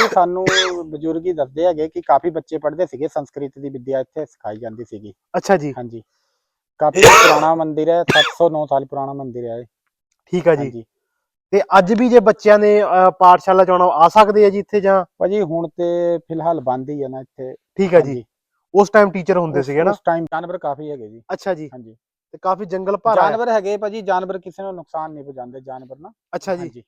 ਕਿ ਸਾਨੂੰ ਬਜ਼ੁਰਗ ਹੀ ਦੱਸਦੇ ਹੈਗੇ ਕਿ ਕਾਫੀ ਬੱਚੇ ਪੜ੍ਹਦੇ ਸੀਗੇ ਸੰਸਕ੍ਰਿਤ ਦੀ ਵਿੱਦਿਆ ਇੱਥੇ ਸਿਖਾਈ ਜਾਂਦੀ ਸੀਗੀ। ਅੱਛਾ ਜੀ। ਹਾਂਜੀ। ਕਾਫੀ ਪੁਰਾਣਾ ਮੰਦਿਰ ਹੈ 709 ਸਾਲ ਪੁਰਾਣਾ ਮੰਦਿਰ ਹੈ ਇਹ। ਠੀਕ ਆ ਜੀ। ਹਾਂਜੀ। ਤੇ ਅੱਜ ਵੀ ਜੇ ਬੱਚਿਆਂ ਨੇ ਪਾਠਸ਼ਾਲਾ ਚ ਆਉਣਾ ਆ ਸਕਦੇ ਆ ਜੀ ਇੱਥੇ ਜਾਂ? ਭਾਜੀ ਹੁਣ ਤੇ ਫਿਲਹਾਲ ਬੰਦ ਹੀ ਹੈ ਨਾ ਇੱਥੇ। ਠੀਕ ਆ ਜੀ। ਉਸ ਟਾਈਮ ਟੀਚਰ ਹੁੰਦੇ ਸੀਗੇ ਨਾ? ਉਸ ਟਾਈਮ ਜਾਨਵਰ ਕਾਫੀ ਹੈਗੇ ਜੀ। ਅੱਛਾ ਜੀ। ਹਾਂਜੀ। ਤੇ ਕਾਫੀ ਜੰਗਲ ਭਰਾ ਹੈ। ਜਾਨਵਰ ਹੈਗੇ ਭਾਜੀ ਜਾਨਵਰ ਕਿਸੇ ਨੂੰ ਨੁਕਸਾਨ ਨਹੀਂ ਪਹੁੰਚਾਉਂਦੇ ਜਾਨਵਰ ਨਾ। ਅੱਛਾ ਜੀ। ਹਾਂਜੀ।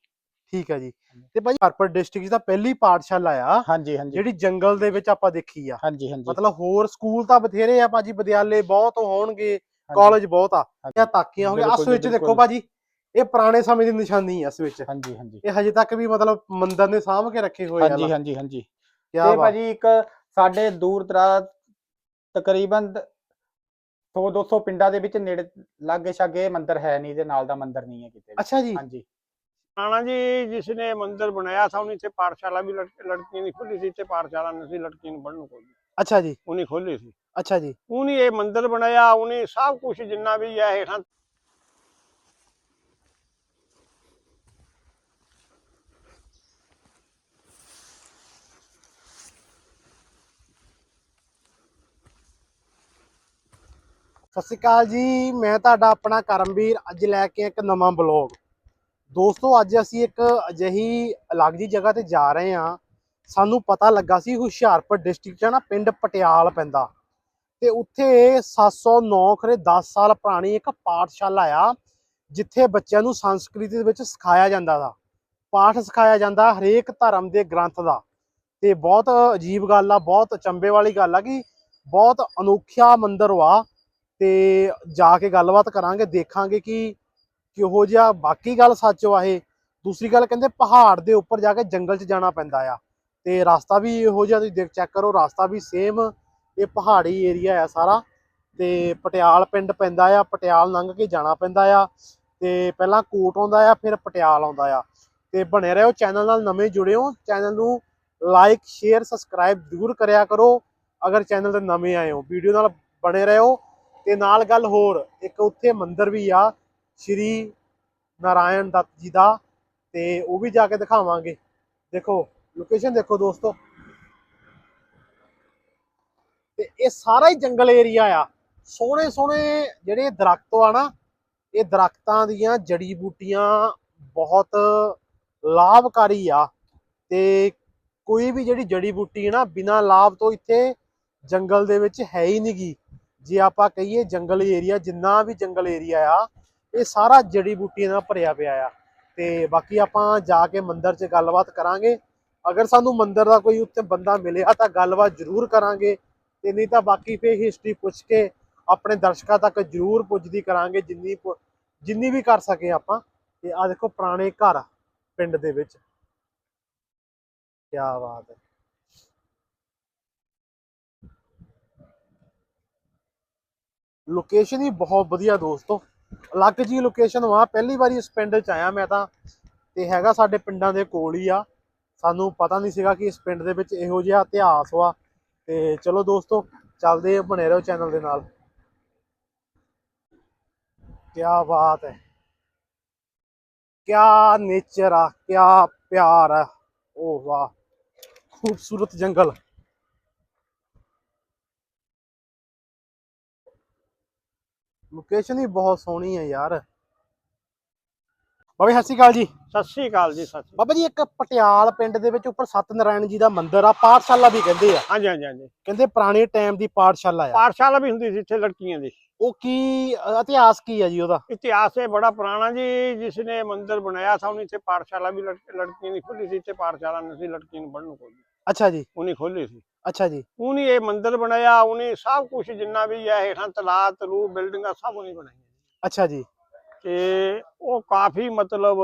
ਠੀਕ ਆ ਜੀ। ਤੇ ਭਾਜੀ ਹਰਪਰ ਡਿਸਟ੍ਰਿਕਟ ਦਾ ਪਹਿਲੀ ਪਾਠਸ਼ਾਲਾ ਆ। ਹਾਂਜੀ ਹਾਂਜੀ। ਜਿਹੜੀ ਜੰਗਲ ਦੇ ਵਿੱਚ ਆਪਾਂ ਦੇਖੀ ਆ। ਹਾਂਜੀ ਹਾਂਜੀ। ਮਤਲਬ ਹੋਰ ਸਕੂਲ ਤਾਂ ਬਥੇਰੇ ਆ ਭਾਜੀ ਵਿਦਿਆਲੇ ਬਹੁਤ ਹੋਣਗੇ ਕਾਲਜ ਬਹੁਤ ਆ। ਜਾਂ ਤਾਕੀਆਂ ਹੋ ਗਿਆ ਅਸ ਵਿੱਚ ਦੇਖੋ। ਭਾਜੀ ਇਹ ਪੁਰਾਣੇ ਸਮੇਂ ਦੀ ਨਿਸ਼ਾਨੀ ਆ ਇਸ ਵਿੱਚ ਹਾਂਜੀ ਹਾਂਜੀ। ਇਹ ਹਜੇ ਤੱਕ ਵੀ ਮਤਲਬ ਮੰਦਰ ਨੇ ਸਾਂਭ ਕੇ ਰੱਖੇ ਹੋਏ ਆ ਹਾਂਜੀ ਹਾਂਜੀ ਹਾਂਜੀ। ਕੀ ਤੇ ਭਾਜੀ ਇੱਕ ਸਾਡੇ ਦੂਰ ਦਰਾਜ ਤਕਰੀਬਨ 100 200 ਪਿੰਡਾਂ ਦੇ ਵਿੱਚ ਨੇੜੇ ਲਾਗੇ ਛਾਗੇ ਮੰਦਿਰ ਹੈ ਨਹੀਂ ਦੇ ਨਾਲ ਦਾ ਮੰਦਿਰ ਨਹੀਂ ਹੈ ਕਿਤੇ। ਅੱਛਾ ਜੀ। ਹਾਂਜੀ। ਰਾਣਾ ਜੀ ਜਿਸ ਨੇ ਮੰਦਿਰ ਬਣਾਇਆ ਸੀ ਉਹਨੇ ਇੱਥੇ ਪਾਠਸ਼ਾਲਾ ਵੀ ਲੜਕੀਆਂ ਦੀ ਖੋਲੀ ਸੀ ਇੱਥੇ ਪਾਠਸ਼ਾਲਾ ਨਹੀਂ ਸੀ ਲੜਕੀਆਂ ਨੂੰ ਪੜ੍ਹਨ ਕੋਲ ਅੱਛਾ ਜੀ। ਉਹਨੇ ਖੋਲੀ ਸੀ। ਅੱਛਾ ਜੀ। ਉਹਨੇ ਇਹ ਮੰਦਿਰ ਬਣਾਇਆ ਉਹਨੇ ਸਭ ਕੁਝ ਜਿੰਨਾ ਵੀ ਹੈ ਹੇਠਾਂ ਸਤਿ ਸ਼੍ਰੀ ਅਕਾਲ ਜੀ ਮੈਂ ਤੁਹਾਡਾ ਆਪਣਾ ਕਰਮਵੀਰ ਅੱਜ ਲੈ ਕੇ ਇੱਕ ਨਵਾਂ ਬਲੌਗ। ਦੋਸਤੋ, ਅੱਜ ਅਸੀਂ ਇੱਕ ਅਜਿਹੀ ਅਲੱਗ ਜੀ ਜਗ੍ਹਾ ਤੇ ਜਾ ਰਹੇ ਹਾਂ। ਸਾਨੂੰ ਪਤਾ ਲੱਗਾ ਸੀ ਹੁਸ਼ਿਆਰਪੁਰ ਡਿਸਟ੍ਰਿਕਟ 'ਚ ਨਾ ਪਿੰਡ ਪਟਿਆਲ ਪੈਂਦਾ। ਤੇ ਉੱਥੇ 709 ਖਰੇ 10 ਸਾਲ ਪੁਰਾਣੀ ਇੱਕ ਪਾਠਸ਼ਾਲਾ ਆ, ਜਿੱਥੇ ਬੱਚਿਆਂ ਨੂੰ ਸੰਸਕ੍ਰਿਤ ਦੇ ਵਿੱਚ ਸਿਖਾਇਆ ਜਾਂਦਾ ਦਾ ਪਾਠ ਸਿਖਾਇਆ ਜਾਂਦਾ ਹਰੇਕ ਧਰਮ ਦੇ ਗ੍ਰੰਥ ਦਾ। ਤੇ ਬਹੁਤ ਅਜੀਬ ਗੱਲ ਆ, ਬਹੁਤ ਅਚੰਬੇ ਵਾਲੀ ਗੱਲ ਆ ਕਿ ਬਹੁਤ ਅਨੋਖਾ ਮੰਦਿਰ ਵਾ। ਤੇ ਜਾ ਕੇ ਗੱਲਬਾਤ ਕਰਾਂਗੇ, ਦੇਖਾਂਗੇ ਕਿ ਕਿਹੋ ਜਿਹਾ ਬਾਕੀ ਗੱਲ ਸੱਚ ਵਾ ਇਹ। ਦੂਸਰੀ ਗੱਲ ਕਹਿੰਦੇ ਪਹਾੜ ਦੇ ਉੱਪਰ ਜਾ ਕੇ ਜੰਗਲ 'ਚ ਜਾਣਾ ਪੈਂਦਾ ਆ। ਤੇ ਰਸਤਾ ਵੀ ਇਹੋ ਜਿਹਾ ਤੁਸੀਂ ਦੇਖ ਚੈੱਕ ਕਰੋ, ਰਸਤਾ ਵੀ ਸੇਮ ਇਹ ਪਹਾੜੀ ਏਰੀਆ ਆ ਸਾਰਾ। ਤੇ ਪਟਿਆਲ ਪਿੰਡ ਪੈਂਦਾ ਆ, ਪਟਿਆਲ ਲੰਘ ਕੇ ਜਾਣਾ ਪੈਂਦਾ ਆ। ਤੇ ਪਹਿਲਾਂ ਕੋਟ ਆਉਂਦਾ ਆ, ਫਿਰ ਪਟਿਆਲ ਆਉਂਦਾ ਆ। ਤੇ ਬਣੇ ਰਹੋ ਚੈਨਲ ਨਾਲ ਨਵੇਂ ਜੁੜਿਓ। ਚੈਨਲ ਨੂੰ ਲਾਈਕ ਸ਼ੇਅਰ ਸਬਸਕ੍ਰਾਈਬ ਜ਼ਰੂਰ ਕਰਿਆ ਕਰੋ। ਅਗਰ ਚੈਨਲ ਤੇ ਨਵੇਂ ਆਏ ਹੋ, ਵੀਡੀਓ ਨਾਲ ਬਣੇ ਰਹੋ। ਤੇ ਨਾਲ ਗੱਲ ਹੋਰ, ਇੱਕ ਉੱਥੇ ਮੰਦਿਰ ਵੀ ਆ ਸ਼੍ਰੀ ਨਾਰਾਇਣ ਦੱਤ ਜੀ ਦਾ ਤੇ ਉਹ ਵੀ ਜਾ ਕੇ ਦਿਖਾਵਾਂਗੇ। ਦੇਖੋ ਲੋਕੇਸ਼ਨ ਦੇਖੋ ਦੋਸਤੋ। ਤੇ ਇਹ ਸਾਰਾ ਹੀ ਜੰਗਲ ਏਰੀਆ ਆ। ਸੋਹਣੇ ਸੋਹਣੇ ਜਿਹੜੇ ਦਰਖਤ ਆ ਨਾ, ਇਹ ਦਰਖਤਾਂ ਦੀਆਂ ਜੜੀ ਬੂਟੀਆਂ ਬਹੁਤ ਲਾਭਕਾਰੀ ਆ। ਤੇ ਕੋਈ ਵੀ ਜਿਹੜੀ ਜੜੀ ਬੂਟੀ ਹੈ ਨਾ, ਬਿਨਾਂ ਲਾਭ ਤੋਂ ਇੱਥੇ ਜੰਗਲ ਦੇ ਵਿੱਚ ਹੈ ਹੀ ਨਹੀਂਗੀ ਜੇ ਆਪਾਂ ਕਹੀਏ ਜੰਗਲ ਏਰੀਆ ਜਿੰਨਾ ਵੀ ਜੰਗਲ ਏਰੀਆ ਆ ਇਹ ਸਾਰਾ ਜੜੀ ਬੂਟੀਆਂ ਨਾਲ ਭਰਿਆ ਪਿਆ ਆ। ਤੇ ਬਾਕੀ ਆਪਾਂ ਜਾ ਕੇ ਮੰਦਿਰ 'ਚ ਗੱਲਬਾਤ ਕਰਾਂਗੇ। ਅਗਰ ਸਾਨੂੰ ਮੰਦਿਰ ਦਾ ਕੋਈ ਉੱਥੇ ਬੰਦਾ ਮਿਲਿਆ ਤਾਂ ਗੱਲਬਾਤ ਜ਼ਰੂਰ ਕਰਾਂਗੇ। ਤੇ ਨਹੀਂ ਤਾਂ ਬਾਕੀ ਫੇ ਹਿਸਟਰੀ ਪੁੱਛ ਕੇ ਆਪਣੇ ਦਰਸ਼ਕਾਂ ਤੱਕ ਜ਼ਰੂਰ ਪੁੱਜਦੀ ਕਰਾਂਗੇ ਜਿੰਨੀ ਜਿੰਨੀ ਵੀ ਕਰ ਸਕੇ ਆਪਾਂ। ਤੇ ਆ ਦੇਖੋ ਪੁਰਾਣੇ ਘਰ ਪਿੰਡ ਦੇ ਵਿੱਚ। ਕੀ ਬਾਤ ਹੈ। ਲੋਕੇਸ਼ਨ ਹੀ ਬਹੁਤ ਵਧੀਆ ਦੋਸਤੋ। ਅਲੱਗ ਜੀ ਲੋਕੇਸ਼ਨ ਵਾ। ਪਹਿਲੀ ਵਾਰੀ ਇਸ ਪਿੰਡ 'ਚ ਆਇਆ ਮੈਂ ਤਾਂ। ਤੇ ਹੈਗਾ ਸਾਡੇ ਪਿੰਡਾਂ ਦੇ ਕੋਲ ਹੀ ਆ। ਸਾਨੂੰ ਪਤਾ ਨਹੀਂ ਸੀਗਾ ਕਿ ਇਸ ਪਿੰਡ ਦੇ ਵਿੱਚ ਇਹੋ ਜਿਹਾ ਇਤਿਹਾਸ ਵਾ। ਤੇ ਚਲੋ ਦੋਸਤੋ, ਚੱਲਦੇ ਬਣੇ ਰਹੋ ਚੈਨਲ ਦੇ ਨਾਲ। ਕੀ ਬਾਤ ਹੈ। ਕਿਆ ਨੇਚਰ ਆ, ਕਿਆ ਪਿਆਰ ਆ। ਓ ਵਾਹ, ਖੂਬਸੂਰਤ ਜੰਗਲ। ਲੋਕੇਸ਼ਨ ਹੀ ਬਹੁਤ ਸੋਹਣੀ ਹੈ ਯਾਰ। ਬਾਬਾ ਜੀ, ਸਤਿ ਸ਼੍ਰੀ ਅਕਾਲ ਜੀ। ਸਤਿ ਸ੍ਰੀ ਅਕਾਲ ਜੀ ਸਤਿ ਸ੍ਰੀ ਬਾਬਾ ਜੀ ਇੱਕ ਪਟਿਆਲ ਪਿੰਡ ਦੇ ਵਿੱਚ ਉੱਪਰ ਸਤਨਾਰਾਇਣ ਜੀ ਦਾ ਮੰਦਿਰ ਆ ਪਾਠਸ਼ਾਲਾ ਵੀ ਕਹਿੰਦੇ ਆ। ਹਾਂਜੀ ਹਾਂਜੀ ਹਾਂਜੀ। ਕਹਿੰਦੇ ਪੁਰਾਣੇ ਟਾਈਮ ਦੀ ਪਾਠਸ਼ਾਲਾ ਆ। ਪਾਠਸ਼ਾਲਾ ਵੀ ਹੁੰਦੀ ਸੀ ਇੱਥੇ ਲੜਕੀਆਂ ਦੀ। ਉਹ ਕੀ ਇਤਿਹਾਸ ਕੀ ਹੈ ਜੀ ਉਹਦਾ? ਇਤਿਹਾਸ ਇਹ ਬੜਾ ਪੁਰਾਣਾ ਜੀ ਜਿਸ ਨੇ ਮੰਦਿਰ ਬਣਾਇਆ ਸੀ ਉਹਨੇ ਇੱਥੇ ਪਾਠਸ਼ਾਲਾ ਵੀ ਲੜਕ- ਲੜਕੀਆਂ ਦੀ ਖੋਲੀ ਸੀ ਇੱਥੇ ਪਾਠਸ਼ਾਲਾ ਨਹੀਂ ਸੀ ਲੜਕੀਆਂ ਨੂੰ ਪੜ੍ਹਨ ਨੂੰ ਖੋਲੀ। ਅੱਛਾ ਜੀ। ਉਹਨੇ ਖੋਲੀ ਸੀ। ਅੱਛਾ ਜੀ। ਉਹਨੇ ਇਹ ਮੰਦਿਰ ਬਣਾਇਆ ਉਹਨੇ ਸਭ ਕੁਝ ਜਿੰਨਾ ਵੀ ਹੈ ਹੇਠਾਂ ਤਲਾ ਤਲੂ ਬਿਲਡਿੰਗਾਂ ਸਭ ਉਹਨੇ ਬਣਾਈਆਂ ਅੱਛਾ ਜੀ। ਤੇ ਉਹ ਕਾਫੀ ਮਤਲਬ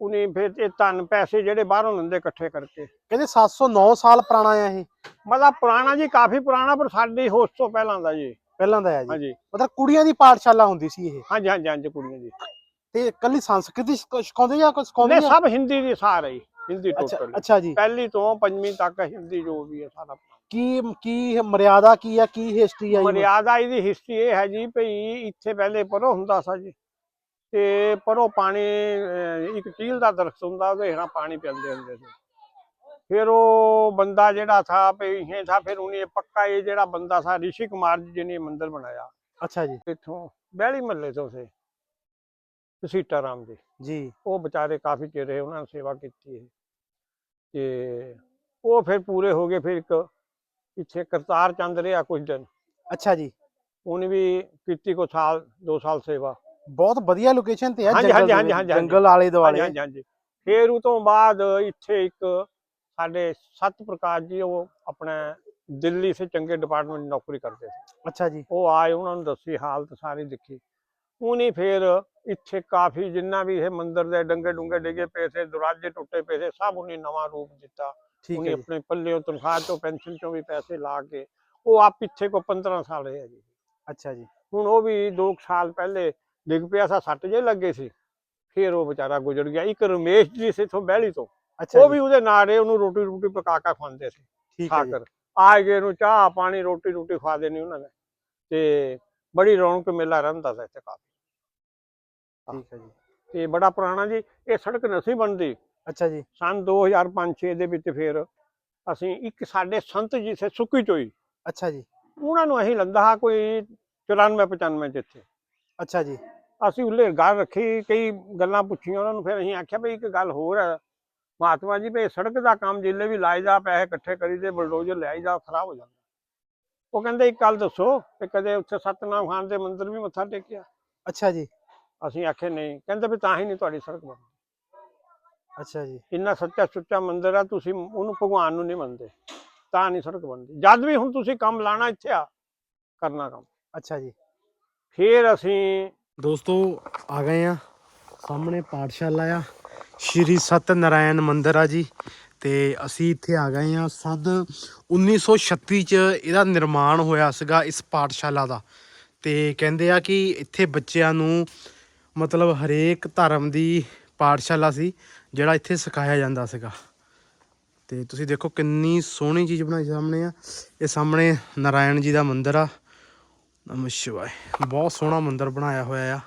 ਉਹਨੇ ਫਿਰ ਇਹ ਧਨ ਪੈਸੇ ਜਿਹੜੇ ਬਾਹਰੋਂ ਲੰਦੇ ਇਕੱਠੇ ਕਰਕੇ। ਕਹਿੰਦੇ 709 ਸਾਲ ਪੁਰਾਣਾ ਆ ਇਹ। ਮਤਲਬ ਪੁਰਾਣਾ ਜੀ ਕਾਫੀ ਪੁਰਾਣਾ ਪਰ ਸਾਡੇ ਹੋਸ ਤੋਂ ਪਹਿਲਾਂ ਦਾ ਜੀ। ਪਹਿਲਾਂ ਦਾ ਆ ਜੀ। ਮਤਲਬ ਕੁੜੀਆਂ ਦੀ ਪਾਠਸ਼ਾਲਾ ਹੁੰਦੀ ਸੀ ਇਹ। ਹਾਂਜੀ ਹਾਂਜੀ ਕੁੜੀਆਂ ਦੀ। ਤੇ ਕੱਲੀ ਸੰਸਕ੍ਰਿਤੀ ਸਿਖਾਉਂਦੇ ਜਾਂ ਕੁਝ ਸਿਖਾਉਂਦੇ ਨੇ ਸਭ ਹਿੰਦੀ ਦੀ ਸਾਰ ਹੈ ਹਿੰਦੀ ਟੋਟਲ ਅੱਛਾ ਜੀ। ਪਹਿਲੀ ਤੋਂ ਪੰਜਵੀਂ ਤੱਕ ਹਿੰਦੀ ਜੋ ਵੀ ਹੈ ਸਾਰਾ ਕੀ ਕੀ ਮਰਿਆਦਾ ਕੀ ਹੈ ਕੀ ਹਿਸਟਰੀ ਹੈ ਮਰਿਆਦਾ ਇਹਦੀ ਹਿਸਟਰੀ ਇਹ ਹੈ ਜੀ ਭਈ ਇੱਥੇ ਪਹਿਲੇ ਪਰੋ ਹੁੰਦਾ ਸੀ ਜੀ। ਤੇ ਪਰੋ ਪਾਣੀ ਇੱਕ ਟੀਲ ਦਾ ਦਰਖਤ ਹੁੰਦਾ ਉਹਦੇ ਹੇਠਾਂ ਪਾਣੀ ਪੈਂਦੇ ਹੁੰਦੇ ਸੀ। ਫਿਰ ਉਹ ਬੰਦਾ ਜਿਹੜਾ ਥਾ ਭਈ ਹੈ ਥਾ ਫਿਰ ਉਹਨੇ ਪੱਕਾ ਇਹ ਜਿਹੜਾ ਬੰਦਾ ਥਾ ਰਿਸ਼ੀ ਕੁਮਾਰ ਜੀ ਜਿਹਨੇ ਮੰਦਿਰ ਬਣਾਇਆ। ਅੱਛਾ ਜੀ। ਇੱਥੋਂ ਬਹਿਲੀ ਮੱਲੇ ਤੋਂ ਸੇ। ਸੀਤਾ ਰਾਮ ਜੀ। ਜੀ। ਉਹ ਵਿਚਾਰੇ ਕਾਫੀ ਚਿਰ ਰਹੇ ਉਹਨਾਂ ਨੇ ਸੇਵਾ ਕੀਤੀ ਹੈ ਤੇ ਉਹ ਫਿਰ ਪੂਰੇ ਹੋ ਗਏ ਫਿਰ ਇੱਕ ਪਿੱਛੇ ਕਰਤਾਰ ਚੰਦ ਰਿਹਾ ਕੁਝ ਦਿਨ। ਅੱਛਾ ਜੀ। ਉਹਨੇ ਵੀ ਕੀਤੀ ਕੋ ਸਾਲ 2 ਸਾਲ ਸੇਵਾ। ਬਹੁਤ ਵਧੀਆ ਲੋਕੇਸ਼ਨ ਤੇ ਹਾਂਜੀ, ਜੰਗਲ। ਜੰਗਲ ਆਲੇ ਦੁਆਲੇ। ਹਾਂਜੀ ਹਾਂਜੀ ਫਿਰ ਉਹ ਤੋਂ ਬਾਅਦ ਇੱਥੇ ਇੱਕ ਸਾਡੇ ਸਤ ਪ੍ਰਕਾਸ਼ ਜੀ ਉਹ ਆਪਣਾ ਦਿੱਲੀ ਸੇ ਚੰਗੇ ਡਿਪਾਰਟਮੈਂਟ ਨੌਕਰੀ ਕਰਦੇ ਸੀ। ਅੱਛਾ ਜੀ। ਉਹ ਆਏ ਉਹਨਾਂ ਨੂੰ ਦੱਸੀ ਹਾਲਤ ਸਾਰੀ ਦੇਖੀ। ਉਹਨੇ ਫਿਰ ਇੱਥੇ ਕਾਫੀ ਜਿੰਨਾ ਵੀ ਇਹ ਮੰਦਿਰ ਦੇ ਡੰਗੇ ਡੁੰਗੇ ਡਿੱਗੇ ਪਏ ਸੀ ਦਰਵਾਜ਼ੇ ਟੁੱਟੇ ਪਏ ਸੀ ਸਭ ਉਹਨੇ ਨਵਾਂ ਰੂਪ ਦਿੱਤਾ। ਉਹਨੇ ਆਪਣੇ ਪੱਲਿਓਂ ਤਨਖਾਹ ਤੋਂ ਪੈਨਸ਼ਨ ਚੋਂ ਵੀ ਪੈਸੇ ਲਾ ਕੇ ਉਹ ਆਪ ਪਿੱਛੇ ਕੋ 15 ਸਾਲ ਰਿਹਾ ਜੀ ਅੱਛਾ ਜੀ। ਹੁਣ ਉਹ ਵੀ 2 ਸਾਲ ਪਹਿਲੇ ਡਿੱਗ ਪਿਆ ਸਾ ਸੱਟ ਜੇ ਲੱਗੇ ਸੀ ਫਿਰ ਉਹ ਵਿਚਾਰਾ ਗੁਜ਼ਰ ਗਿਆ। ਇੱਕ ਰਮੇਸ਼ ਜੀ ਸੀ ਤੋਂ ਬਹਿਲੀ ਤੋਂ ਉਹ ਵੀ ਉਹਦੇ ਨਾਲ ਰਹੇ ਉਹਨੂੰ ਰੋਟੀ ਰੋਟੀ ਪਕਾ ਕੇ ਖਵਾਉਂਦੇ ਸੀ ਠੀਕ ਹੈ ਆ ਗਏ ਨੂੰ ਚਾਹ ਪਾਣੀ ਰੋਟੀ ਰੋਟੀ ਖਵਾ ਦੇਣੀ ਉਹਨਾਂ ਨੇ। ਤੇ ਬੜੀ ਰੌਣਕ ਮੇਲਾ ਰਹਿੰਦਾ ਸੀ ਇੱਥੇ ਕਾਫੀ। ਠੀਕ ਹੈ ਜੀ। ਤੇ ਬੜਾ ਪੁਰਾਣਾ ਜੀ ਇਹ ਸੜਕ ਨਸੀ ਬਣਦੀ। ਅੱਛਾ ਜੀ। ਸਨ 2005-6 ਦੇ ਵਿੱਚ ਫਿਰ ਅਸੀਂ ਇੱਕ ਸਾਡੇ ਸੰਤ ਜੀ ਸੇ ਸੁੱਕੀ ਚੋਈ। ਅੱਛਾ ਜੀ। ਉਹਨਾਂ ਨੂੰ ਅਸੀਂ ਲੰਦਾ ਕੋਈ 94 95 ਚ ਇੱਥੇ। ਅੱਛਾ ਜੀ। ਅਸੀਂ ਉੱਲੇ ਗੱਲ ਰੱਖੀ ਕਈ ਗੱਲਾਂ ਪੁੱਛੀਆਂ ਉਹਨਾਂ ਨੂੰ ਫਿਰ ਅਸੀਂ ਆਖਿਆ ਵੀ ਇੱਕ ਗੱਲ ਹੋਰ ਹੈ। ਮਹਾਤਮਾ ਜੀ ਵੀ ਸੜਕ ਦਾ ਕੰਮ ਜਿੱਲੇ ਵੀ ਲਾਏ ਜਾ ਪੈਸੇ ਇਕੱਠੇ ਕਰੀ ਦੇ ਬਲਡੋਜ਼ਰ ਲੈ ਜਾ ਖਰਾਬ ਹੋ ਜਾਂਦਾ। ਉਹ ਕਹਿੰਦੇ ਇੱਕ ਗੱਲ ਦੱਸੋ ਕਿ ਕਦੇ ਉੱਥੇ ਸਤਨਾਮ ਖਾਨ ਦੇ ਮੰਦਿਰ ਵੀ ਮੱਥਾ ਟੇਕਿਆ? ਅੱਛਾ ਜੀ। ਅਸੀਂ ਆਖਿਆ ਨਹੀਂ ਕਹਿੰਦੇ ਵੀ ਤਾਂ ਹੀ ਨਹੀਂ ਤੁਹਾਡੀ ਸੜਕ ਬਣਦੀ। ਅੱਛਾ ਜੀ। ਇੰਨਾ ਸੱਚਾ ਸੁੱਚਾ ਮੰਦਿਰ ਆ ਤੁਸੀਂ ਉਹਨੂੰ ਭਗਵਾਨ ਨੂੰ ਨਹੀਂ ਮੰਨਦੇ। ਤਾਂ ਨਹੀਂ ਸੜਕ ਬਣਦੀ। ਜਦ ਵੀ ਹੁਣ ਤੁਸੀਂ ਕੰਮ ਲਾਣਾ ਇੱਥੇ ਆ ਕਰਨਾ ਕੰਮ। ਅੱਛਾ ਜੀ। ਫੇਰ ਅਸੀਂ ਦੋਸਤੋ ਆ ਗਏ ਆ। ਸਾਹਮਣੇ ਪਾਠਸ਼ਾਲਾ ਆ। ਸ਼੍ਰੀ ਸਤ ਨਾਰਾਇਣ ਮੰਦਿਰ ਆ ਜੀ। ਤੇ ਅਸੀਂ ਇੱਥੇ ਆ ਗਏ ਆ ਸਦ 1936 ਚ ਇਹਦਾ ਨਿਰਮਾਣ ਹੋਇਆ ਸੀਗਾ ਇਸ ਪਾਠਸ਼ਾਲਾ ਦਾ। ਤੇ ਕਹਿੰਦੇ ਆ ਕਿ ਇੱਥੇ ਬੱਚਿਆਂ ਨੂੰ ਮਤਲਬ ਹਰੇਕ ਧਰਮ ਦੀ ਪਾਠਸ਼ਾਲਾ ਸੀ, ਜਿਹੜਾ ਇੱਥੇ ਸਿਖਾਇਆ ਜਾਂਦਾ ਸੀਗਾ। ਤੇ ਤੁਸੀਂ ਦੇਖੋ ਕਿੰਨੀ ਸੋਹਣੀ ਚੀਜ਼ ਬਣਾਈ ਸਾਹਮਣੇ ਆ। ਇਹ ਸਾਹਮਣੇ ਨਾਰਾਇਣ ਜੀ ਦਾ ਮੰਦਿਰ ਆ। ਨਮः ਸ਼ਿਵਾਏ, ਬਹੁਤ ਸੋਹਣਾ ਮੰਦਿਰ ਬਣਾਇਆ ਹੋਇਆ ਆ।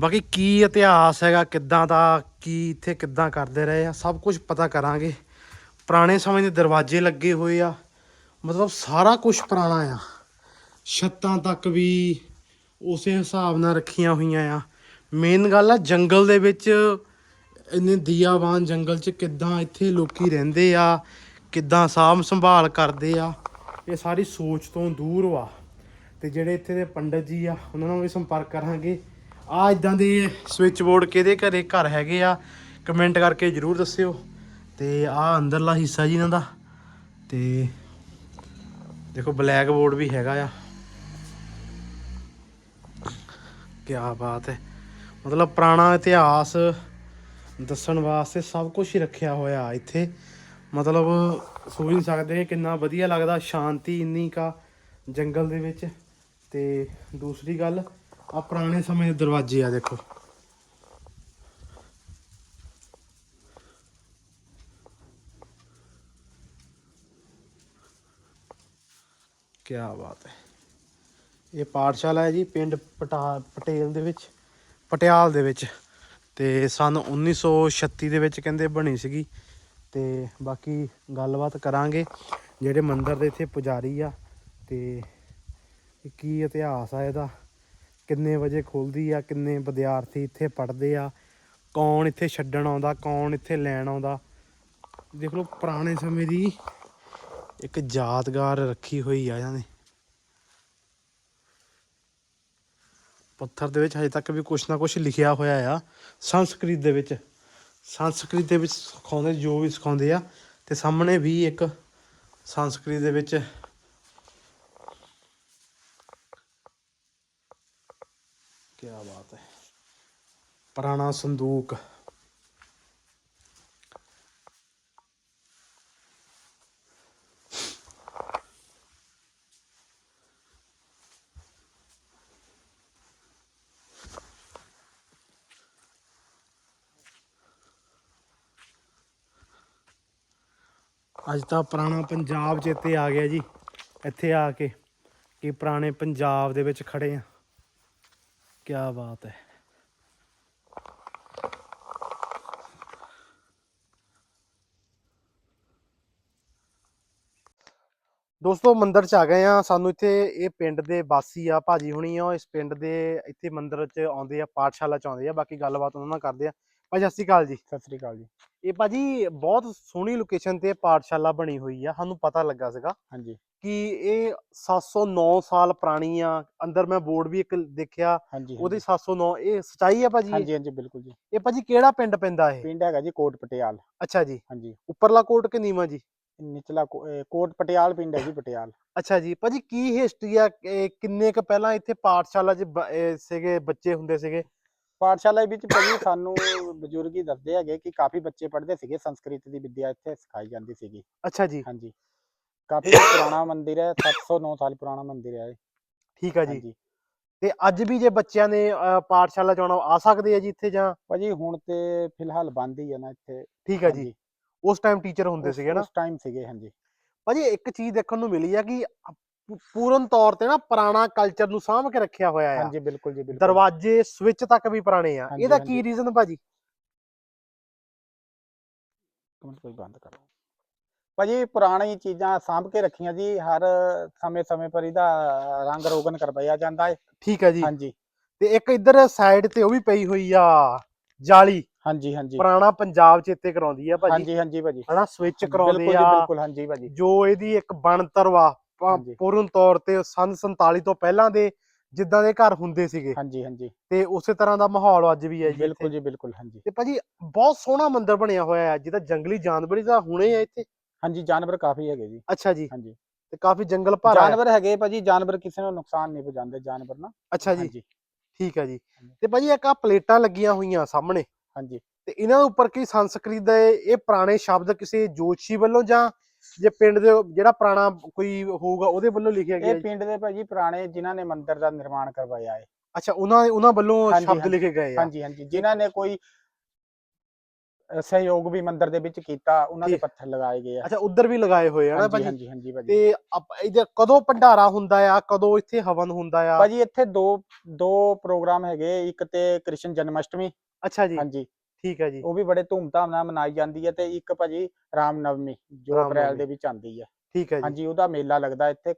ਬਾਕੀ ਕੀ ਇਤਿਹਾਸ ਹੈਗਾ, ਕਿੱਦਾਂ ਦਾ, ਕੀ ਇੱਥੇ ਕਿੱਦਾਂ ਕਰਦੇ ਰਹੇ ਆ, ਸਭ ਕੁਝ ਪਤਾ ਕਰਾਂਗੇ। ਪੁਰਾਣੇ ਸਮੇਂ ਦੇ ਦਰਵਾਜ਼ੇ ਲੱਗੇ ਹੋਏ ਆ। ਮਤਲਬ ਸਾਰਾ ਕੁਝ ਪੁਰਾਣਾ ਆ। ਛੱਤਾਂ ਤੱਕ ਵੀ ਉਸੇ ਹਿਸਾਬ ਨਾਲ ਰੱਖੀਆਂ ਹੋਈਆਂ ਆ। ਮੇਨ ਗੱਲ ਆ, ਜੰਗਲ ਦੇ ਵਿੱਚ ਇੰਨੇ ਦੀਆਵਾਨ ਜੰਗਲ 'ਚ ਕਿੱਦਾਂ ਇੱਥੇ ਲੋਕੀ ਰਹਿੰਦੇ ਆ, ਕਿੱਦਾਂ ਸਾਂਭ ਸੰਭਾਲ ਕਰਦੇ ਆ, ਇਹ ਸਾਰੀ ਸੋਚ ਤੋਂ ਦੂਰ ਵਾ। ਤੇ ਜਿਹੜੇ ਇੱਥੇ ਦੇ ਪੰਡਤ ਜੀ ਆ, ਉਹਨਾਂ ਨਾਲ ਵੀ ਸੰਪਰਕ ਕਰਾਂਗੇ। ਆ ਇਦਾਂ ਦੇ ਸਵਿਚ ਬੋਰਡ ਕਿਹਦੇ ਘਰੇ ਘਰ ਹੈਗੇ ਆ ਕਮੈਂਟ ਕਰਕੇ ਜਰੂਰ ਦੱਸਿਓ। ਤੇ ਆ ਅੰਦਰਲਾ ਹਿੱਸਾ ਜੀ ਇਹਨਾਂ ਦਾ। ਤੇ ਦੇਖੋ ਬਲੈਕ ਬੋਰਡ ਵੀ ਹੈਗਾ ਆ। ਕੀ ਬਾਤ ਹੈ। ਮਤਲਬ ਪੁਰਾਣਾ ਇਤਿਹਾਸ ਦੱਸਣ ਵਾਸਤੇ ਸਭ ਕੁਝ ਹੀ ਰੱਖਿਆ ਹੋਇਆ ਇੱਥੇ। ਮਤਲਬ ਸੋਚ ਨਹੀਂ ਸਕਦੇ ਕਿੰਨਾ ਵਧੀਆ ਲੱਗਦਾ, ਸ਼ਾਂਤੀ ਇੰਨੀ ਕਾ ਜੰਗਲ ਦੇ ਵਿੱਚ। ਤੇ ਦੂਸਰੀ ਗੱਲ ਆ ਪੁਰਾਣੇ ਸਮੇਂ ਦੇ ਦਰਵਾਜ਼ੇ ਆ, ਦੇਖੋ। ਕੀ ਬਾਤ ਹੈ। ਇਹ ਪਾਠਸ਼ਾਲਾ ਹੈ ਜੀ, ਪਿੰਡ ਪਟਾ, ਪਟੇਲ ਦੇ ਵਿੱਚ, ਪਟਿਆਲ ਦੇ ਵਿੱਚ। ਤੇ ਸਨ 1936 ਦੇ ਵਿੱਚ ਕਹਿੰਦੇ ਬਣੀ ਸੀਗੀ। ਤੇ ਬਾਕੀ ਗੱਲਬਾਤ ਕਰਾਂਗੇ, ਜਿਹੜੇ ਮੰਦਿਰ ਦੇ ਇੱਥੇ ਪੁਜਾਰੀ ਆ। ਤੇ ਕੀ ਇਤਿਹਾਸ ਆ ਇਹਦਾ? ਕਿੰਨੇ ਵਜੇ ਖੁੱਲਦੀ ਆ, ਕਿੰਨੇ ਵਿਦਿਆਰਥੀ ਇੱਥੇ ਪੜ੍ਹਦੇ ਆ? ਕੌਣ ਇੱਥੇ ਛੱਡਣ ਆਉਂਦਾ, ਕੌਣ ਇੱਥੇ ਲੈਣ ਆਉਂਦਾ? ਦੇਖ ਲਓ, ਪੁਰਾਣੇ ਸਮੇਂ ਦੀ ਇੱਕ ਯਾਦਗਾਰ ਰੱਖੀ ਹੋਈ ਆ ਇਹਨਾਂ ਨੇ। ਪੱਥਰ ਦੇ ਵਿੱਚ ਹਜੇ ਤੱਕ ਵੀ ਕੁਛ ਨਾ ਕੁਛ ਲਿਖਿਆ ਹੋਇਆ ਆ। ਸੰਸਕ੍ਰਿਤ ਦੇ ਵਿੱਚ। ਸੰਸਕ੍ਰਿਤ ਦੇ ਵਿੱਚ ਸਿਖਾਉਂਦੇ, ਜੋ ਵੀ ਸਿਖਾਉਂਦੇ ਆ, ਤੇ ਸਾਹਮਣੇ ਵੀ ਇੱਕ ਸੰਸਕ੍ਰਿਤ ਦੇ ਵਿੱਚ ਕੀ ਬਾਤ ਹੈ। ਪੁਰਾਣਾ ਸੰਦੂਕ। ਅੱਜ ਤਾਂ ਪੁਰਾਣਾ ਪੰਜਾਬ ਚੇਤੇ ਆ ਗਿਆ ਜੀ। ਇੱਥੇ ਆ ਕੇ ਕਿ ਪੁਰਾਣੇ ਪੰਜਾਬ ਦੇ ਵਿੱਚ ਖੜੇ ਆ। ਕੀ ਬਾਤ ਹੈ। ਦੋਸਤੋ, ਮੰਦਿਰ ਚ ਆ ਗਏ ਆ। ਸਾਨੂੰ ਇੱਥੇ ਇਹ ਪਿੰਡ ਦੇ ਵਾਸੀ ਆ, ਭਾਜੀ ਹੁਣੀ ਆ। ਉਹ ਇਸ ਪਿੰਡ ਦੇ ਇੱਥੇ ਮੰਦਿਰ ਚ ਆਉਂਦੇ ਆ, ਪਾਠਸ਼ਾਲਾ ਚ ਆਉਂਦੇ ਆ। ਬਾਕੀ ਗੱਲਬਾਤ ਉਹਨਾਂ ਨਾਲ ਕਰਦੇ ਆ। ਭਾਜੀ, ਸਤਿ ਸ਼੍ਰੀ ਅਕਾਲ ਜੀ। ਸਤਿ ਸ੍ਰੀ ਅਕਾਲ ਜੀ। ਇਹ ਭਾਜੀ ਬਹੁਤ ਸੋਹਣੀ ਲੋਕੇਸ਼ਨ ਤੇ ਪਾਠਸ਼ਾਲਾ ਬਣੀ ਹੋਈ ਆ ਸਾਨੂੰ ਪਤਾ ਲੱਗਾ ਸੀਗਾ ਹਾਂਜੀ। ਕਿ ਇਹ 709 ਸਾਲ ਪੁਰਾਣੀ ਆ ਅੰਦਰ ਮੈਂ ਬੋਰਡ ਵੀ ਇੱਕ ਦੇਖਿਆ ਉਹਦੇ 709 ਇਹ ਸਚਾਈ ਆ ਭਾਜੀ? ਹਾਂਜੀ ਹਾਂਜੀ ਬਿਲਕੁਲ ਜੀ। ਇਹ ਭਾਜੀ ਕਿਹੜਾ ਪਿੰਡ ਪੈਂਦਾ ਇਹ? ਪਿੰਡ ਹੈਗਾ ਜੀ ਕੋਟ ਪਟਿਆਲ। ਅੱਛਾ ਜੀ। ਹਾਂਜੀ। ਉੱਪਰਲਾ ਕੋਟ ਕਿ ਨੀਵਾਂ ਜੀ? ਨਿਚਲਾ ਕੋਟ ਪਟਿਆਲ ਪਿੰਡ ਹੈ ਜੀ ਪਟਿਆਲ। ਅੱਛਾ ਜੀ ਭਾਜੀ ਕੀ ਹਿਸਟਰੀ ਆ ਕਿੰਨੇ ਕ ਪਹਿਲਾਂ ਇੱਥੇ ਪਾਠਸ਼ਾਲਾ 'ਚ ਸੀਗੇ ਬੱਚੇ ਹੁੰਦੇ ਸੀਗੇ? ਪਾਠਸ਼ਾਲਾ ਵਿੱਚ ਭਾਜੀ ਸਾਨੂੰ ਬਜ਼ੁਰਗ ਹੀ ਦੱਸਦੇ ਹੈਗੇ ਕਿ ਕਾਫੀ ਬੱਚੇ ਪੜ੍ਹਦੇ ਸੀਗੇ ਸੰਸਕ੍ਰਿਤ ਦੀ ਵਿੱਦਿਆ ਇੱਥੇ ਸਿਖਾਈ ਜਾਂਦੀ ਸੀਗੀ। ਅੱਛਾ ਜੀ। ਹਾਂਜੀ। ਕਾਫੀ ਪੁਰਾਣਾ ਮੰਦਿਰ ਹੈ 709 ਸਾਲ ਪੁਰਾਣਾ ਮੰਦਿਰ ਹੈ ਇਹ। ਠੀਕ ਆ ਜੀ। ਹਾਂਜੀ। ਤੇ ਅੱਜ ਵੀ ਜੇ ਬੱਚਿਆਂ ਨੇ ਅ, ਪਾਠਸ਼ਾਲਾ ਆਉਣਾ ਆ ਸਕਦੇ ਆ ਜੀ ਇੱਥੇ ਜਾਂ? ਭਾਜੀ ਹੁਣ ਤੇ ਫਿਲਹਾਲ ਬੰਦ ਹੀ ਹੈ ਨਾ ਇੱਥੇ। ਠੀਕ ਆ ਜੀ। ਉਸ ਟਾਈਮ ਟੀਚਰ ਹੁੰਦੇ ਸੀਗੇ ਨਾ? ਉਸ ਟਾਈਮ ਸੀਗੇ ਹਾਂਜੀ। ਭਾਜੀ ਇੱਕ ਚੀਜ਼ ਦੇਖਣ ਨੂੰ ਮਿਲੀ ਆ ਕਿ ਪੂਰਨ ਤੌਰ ਤੇ ਨਾ ਪੁਰਾਣਾ ਕਲਚਰ ਨੂੰ ਸਾਂਭ ਕੇ ਰੱਖਿਆ ਹੋਇਆ ਆ। ਹਾਂਜੀ ਬਿਲਕੁਲ ਜੀ ਬਿਲਕੁਲ। ਦਰਵਾਜ਼ੇ ਸਵਿਚ ਤੱਕ ਵੀ ਪੁਰਾਣੇ ਆ। ਇਹਦਾ ਕੀ। ਰੀਜ਼ਨ ਭਾਜੀ? ਮਿੰਟ ਕੋਈ ਬੰਦ ਕਰੋ ਭਾਜੀ ਪੁਰਾਣੀ ਚੀਜ਼ਾਂ ਸਾਂਭ ਕੇ ਰੱਖੀਆਂ ਜੀ ਹਰ ਸਮੇਂ ਸਮੇਂ ਪਰ ਇਹਦਾ ਰੰਗ ਰੋਗਨ ਕਰਵਾਇਆ ਜਾਂਦਾ ਹੈ ਠੀਕ ਆ ਜੀ। ਹਾਂਜੀ। ਤੇ ਇੱਕ ਇੱਧਰ ਸਾਈਡ ਤੇ ਉਹ ਵੀ ਪਈ ਹੋਈ ਆ ਜਾਲੀ। ਹਾਂਜੀ ਹਾਂਜੀ। ਪੁਰਾਣਾ ਪੰਜਾਬ ਚੇਤੇ ਕਰਾਉਂਦੀ ਆ ਭਾਜੀ। ਹਾਂਜੀ ਹਾਂਜੀ ਭਾਜੀ। ਹਨਾ ਸਵਿਚ ਕਰਾਉਂਦੇ ਆ। ਬਿਲਕੁਲ ਹਾਂਜੀ ਭਾਜੀ। ਜੋ ਇਹਦੀ ਇੱਕ ਬਣਤਰ ਵਾ। ਪੂਰਨ ਤੌਰ ਤੇ ਸੰਨ 47 ਤੋਂ ਪਹਿਲਾਂ ਦੇ ਜਿੱਦਾਂ ਦੇ ਘਰ ਹੁੰਦੇ ਸੀਗੇ। ਹਾਂਜੀ ਹਾਂਜੀ। ਤੇ ਉਸੇ ਤਰ੍ਹਾਂ ਦਾ ਮਾਹੌਲ ਅੱਜ ਵੀ ਹੈ ਜੀ ਬਿਲਕੁਲ। ਜੀ ਬਿਲਕੁਲ ਹਾਂਜੀ। ਤੇ ਭਾਜੀ ਬਹੁਤ ਸੋਹਣਾ ਮੰਦਿਰ ਬਣਿਆ ਹੋਇਆ ਹੈ ਜਿਹਦਾ ਜੰਗਲੀ ਜਾਨਵਰ ਦਾ ਹੁਣੇ ਆ ਇੱਥੇ। ਹਾਂਜੀ ਜਾਨਵਰ ਕਾਫੀ ਹੈਗੇ ਜੀ। ਅੱਛਾ ਜੀ। ਹਾਂਜੀ। ਤੇ ਕਾਫੀ ਜੰਗਲ ਭਰਾ ਜਾਨਵਰ ਹੈਗੇ ਭਾਜੀ ਜਾਨਵਰ ਕਿਸੇ ਨੂੰ ਨੁਕਸਾਨ ਨਹੀਂ ਪਹੁੰਚਾਉਂਦੇ ਜਾਨਵਰ ਨਾ। ਅੱਛਾ ਜੀ। ਹਾਂਜੀ। ਠੀਕ ਹੈ ਜੀ। ਤੇ ਭਾਜੀ ਇੱਕ ਆ ਪਲੇਟਾਂ ਲੱਗੀਆਂ ਹੋਈਆਂ ਸਾਹਮਣੇ। ਹਾਂਜੀ। ਤੇ ਇਹਨਾਂ ਦੇ ਉੱਪਰ ਕੀ ਸੰਸਕ੍ਰਿਤ ਦੇ ਇਹ ਪੁਰਾਣੇ ਸ਼ਬਦ ਕਿਸੇ ਜੋਤਸ਼ੀ ਵੱਲੋਂ ਜਾਂ ਜੇ ਪਿੰਡ ਦੇ ਜਿਹੜਾ ਪੁਰਾਣਾ ਕੋਈ ਹੋਊਗਾ ਉਹਦੇ ਵੱਲੋਂ ਲਿਖਿਆ ਗਿਆ ਇਹ? ਪਿੰਡ ਦੇ ਭਾਜੀ ਪੁਰਾਣੇ ਜਿਨ੍ਹਾਂ ਨੇ ਮੰਦਿਰ ਦਾ ਨਿਰਮਾਣ ਕਰਵਾਇਆ ਹੈ ਅੱਛਾ ਉਹਨਾਂ ਉਹਨਾਂ ਵੱਲੋਂ ਸ਼ਬਦ ਲਿਖੇ ਗਏ ਆ? ਹਾਂਜੀ ਹਾਂਜੀ। ਜਿਨ੍ਹਾਂ ਨੇ ਕੋਈ ਸਹਿਯੋਗ ਵੀ ਮੰਦਿਰ ਦੇ ਵਿੱਚ ਕੀਤਾ ਉਹਨਾਂ ਦੇ। ਪੱਥਰ ਲਗਾਏ ਗਏ ਆ। ਅੱਛਾ ਉਧਰ ਵੀ ਲਗਾਏ ਹੋਏ ਆ ਨਾ ਹਾਂਜੀ ਭਾਜੀ? ਹਾਂਜੀ ਹਾਂਜੀ ਭਾਜੀ। ਤੇ ਇਹਦੇ ਕਦੋਂ ਭੰਡਾਰਾ ਹੁੰਦਾ ਆ? ਕਦੋਂ ਇੱਥੇ ਹਵਨ ਹੁੰਦਾ ਆ? ਭਾਜੀ ਇੱਥੇ ਦੋ ਦੋ ਪ੍ਰੋਗਰਾਮ ਹੈਗੇ ਇੱਕ ਤੇ ਕ੍ਰਿਸ਼ਨ ਜਨਮਸ਼ਟਮੀ। ਅੱਛਾ ਜੀ। ਹਾਂਜੀ। ਠੀਕ ਹੈ ਜੀ। ਉਹ ਵੀ ਬੜੇ ਧੂਮਧਾਮ ਨਾਲ ਮਨਾਈ ਜਾਂਦੀ ਹੈ ਤੇ ਇੱਕ ਭਾਜੀ ਰਾਮ ਨਵਮੀ ਜੋ ਅਪ੍ਰੈਲ। ਦੇ ਵਿੱਚ ਆਉਂਦੀ ਹੈ। ਠੀਕ ਹੈ ਜੀ। ਹਾਂਜੀ ਉਹਦਾ ਮੇਲਾ ਲੱਗਦਾ ਇੱਥੇ।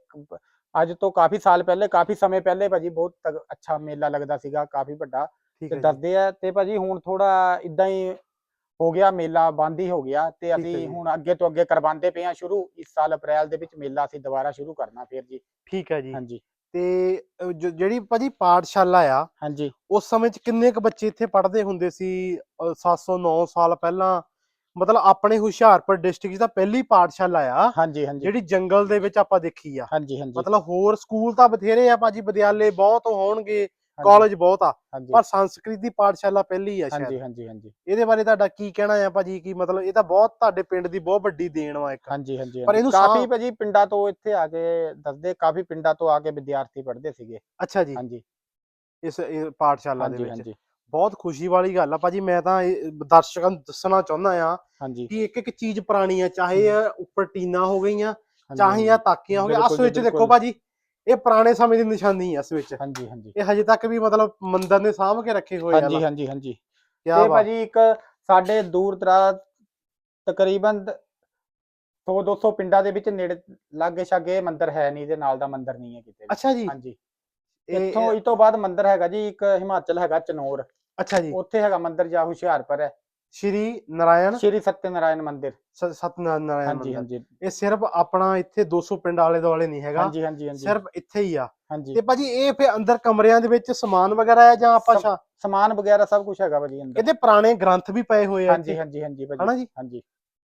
ਅੱਜ ਤੋਂ ਕਾਫੀ ਸਾਲ ਪਹਿਲੇ ਕਾਫੀ ਸਮੇਂ ਪਹਿਲੇ ਭਾਜੀ ਬਹੁਤ ਅੱਛਾ ਮੇਲਾ ਲੱਗਦਾ ਸੀਗਾ ਕਾਫੀ ਵੱਡਾ। ਤੇ ਦੱਸਦੇ ਆ ਤੇ ਭਾਜੀ ਹੁਣ ਥੋੜਾ ਇਦਾਂ ਹੀ ਹੋ ਗਿਆ ਮੇਲਾ ਬੰਦ ਹੀ ਹੋ ਗਿਆ ਤੇ ਅਸੀਂ। ਹੁਣ ਅੱਗੇ ਤੋਂ ਅੱਗੇ ਕਰਵਾਉਂਦੇ ਪਏ ਆ ਸ਼ੁਰੂ। ਇਸ ਸਾਲ ਅਪ੍ਰੈਲ ਦੇ ਵਿੱਚ ਮੇਲਾ ਅਸੀਂ ਦੁਬਾਰਾ ਸ਼ੁਰੂ ਕਰਨਾ ਫਿਰ ਜੀ। ਠੀਕ ਹੈ ਜੀ। ਹਾਂਜੀ। ਤੇ ਜੋ- ਜਿਹੜੀ ਭਾਜੀ ਪਾਠਸ਼ਾਲਾ ਆ ਹਾਂਜੀ। ਉਸ ਸਮੇਂ ਚ ਕਿੰਨੇ ਕੁ ਬੱਚੇ ਇੱਥੇ ਪੜ੍ਹਦੇ ਹੁੰਦੇ ਸੀ? ਅਹ 709 ਸਾਲ ਪਹਿਲਾਂ? ਮਤਲਬ ਆਪਣੇ ਹੁਸ਼ਿਆਰਪੁਰ ਡਿਸਟ੍ਰਿਕਟ 'ਚ ਤਾਂ ਪਹਿਲੀ ਪਾਠਸ਼ਾਲਾ ਆ ਹਾਂਜੀ ਹਾਂਜੀ। ਜਿਹੜੀ ਜੰਗਲ ਦੇ ਵਿੱਚ ਆਪਾਂ ਦੇਖੀ ਆ। ਹਾਂਜੀ ਹਾਂਜੀ। ਮਤਲਬ ਹੋਰ ਸਕੂਲ ਤਾਂ ਬਥੇਰੇ ਆ ਭਾਜੀ ਵਿਦਿਆਲੇ ਬਹੁਤ ਹੋਣਗੇ। ਕਾਲਜ ਬਹੁਤ ਆ। ਪਰ ਸੰਸਕ੍ਰਿਤ ਦੀ ਪਾਠਸ਼ਾਲਾ ਪਹਿਲੀ ਆ ਸ਼ਾਇਦ। ਹਾਂਜੀ ਹਾਂਜੀ ਹਾਂਜੀ। ਇਹਦੇ ਬਾਰੇ ਤੁਹਾਡਾ ਕੀ ਕਹਿਣਾ ਆ ਭਾਜੀ? ਕਿ ਮਤਲਬ ਇਹ ਤਾਂ ਬਹੁਤ ਤੁਹਾਡੇ ਪਿੰਡ ਦੀ ਬਹੁਤ ਵੱਡੀ ਦੇਣ ਵਾ ਇੱਕ। ਹਾਂਜੀ ਹਾਂਜੀ ਪਰ। ਇਹਨੂੰ ਕਾਫੀ ਭਾਜੀ ਪਿੰਡਾਂ ਤੋਂ ਇੱਥੇ ਆ ਕੇ ਦੱਸਦੇ ਕਾਫੀ ਪਿੰਡਾਂ ਤੋਂ ਆ ਕੇ ਵਿਦਿਆਰਥੀ ਪੜ੍ਹਦੇ ਸੀਗੇ। ਅੱਛਾ ਜੀ। ਹਾਂਜੀ। ਇਸ ਪਾਠਸ਼ਾਲਾ ਦੇ ਵਿੱਚ। ਬਹੁਤ ਖੁਸ਼ੀ ਵਾਲੀ ਗੱਲ ਆ ਭਾਜੀ। ਮੈਂ ਤਾਂ ਦਰਸ਼ਕਾਂ ਨੂੰ ਦੱਸਣਾ ਚਾਹੁੰਦਾ ਆ ਕਿ ਇੱਕ ਇੱਕ ਚੀਜ਼ ਪੁਰਾਣੀ ਆ ਚਾਹੇ ਉੱਪਰ ਟੀਨਾ ਹੋ ਗਈਆਂ ਚਾਹੇ ਆ ਤਾਕੀਆਂ ਹੋ ਗਈਆਂ। ਜੀ, ਸਵਿਚ ਦੇਖੋ। ਭਾਜੀ ਇਹ ਪੁਰਾਣੇ ਸਮੇਂ ਦੀ ਨਿਸ਼ਾਨੀ ਆ ਸਵਿਚ ਹਾਂਜੀ ਹਾਂਜੀ। ਇਹ ਹਜੇ ਤੱਕ ਵੀ ਮਤਲਬ ਮੰਦਰ ਨੇ ਸਾਂਭ ਕੇ ਰੱਖੇ ਹੋਏ ਆ ਹਾਂਜੀ ਹਾਂਜੀ ਹਾਂਜੀ। ਕੀ ਤੇ ਭਾਜੀ ਇੱਕ ਸਾਡੇ ਦੂਰ ਦਰਾਜ ਤਕਰੀਬਨ 100 200 ਪਿੰਡਾਂ ਦੇ ਵਿੱਚ ਨੇੜੇ ਲਾਗੇ ਛਾਗੇ ਮੰਦਿਰ ਹੈ ਨਹੀਂ ਦੇ ਨਾਲ ਦਾ ਮੰਦਿਰ ਨਹੀਂ ਹੈ ਕਿਤੇ। ਅੱਛਾ ਜੀ। ਹਾਂਜੀ। ਇੱਥੋਂ ਇਸ ਤੋਂ ਬਾਅਦ ਮੰਦਿਰ ਹੈਗਾ ਜੀ ਇੱਕ ਹਿਮਾਚਲ ਹੈਗਾ ਚਨੌਰ। ਅੱਛਾ ਜੀ। ਉੱਥੇ ਹੈਗਾ ਮੰਦਿਰ ਜਾਂ ਹੁਸ਼ਿਆਰਪੁਰ ਹੈ। ਸ਼੍ਰੀ ਨਾਰਾਇਣ ਸ਼੍ਰੀ ਸਤਿਨਾਰਾਇਣ ਮੰਦਿਰ। ਸ- ਸਤਨਾਰਾਇਣ ਹਾਂਜੀ ਮੰਦਿਰ। ਹਾਂਜੀ। ਇਹ ਸਿਰਫ ਆਪਣਾ ਇੱਥੇ 200 ਪਿੰਡ ਆਲੇ ਦੁਆਲੇ ਨਹੀਂ ਹੈਗਾ। ਹਾਂਜੀ ਹਾਂਜੀ ਹਾਂਜੀ। ਸਿਰਫ ਇੱਥੇ ਹੀ ਆ। ਹਾਂਜੀ। ਤੇ ਭਾਜੀ ਇਹ ਫੇ ਅੰਦਰ ਕਮਰਿਆਂ ਦੇ ਵਿੱਚ ਸਮਾਨ ਵਗੈਰਾ ਹੈ ਜਾਂ ਆਪਾਂ ਸ਼ਾ- ਸਮਾਨ ਵਗੈਰਾ ਸਭ ਕੁਝ ਹੈਗਾ ਭਾਜੀ ਅੰਦਰ। ਇਹਦੇ ਪੁਰਾਣੇ ਗ੍ਰੰਥ ਵੀ ਪਏ ਹੋਏ ਆ ਹਾਂਜੀ ਹਾਂਜੀ ਹਾਂਜੀ ਹਨਾ ਭਾਜੀ ਜੀ? ਹਾਂਜੀ।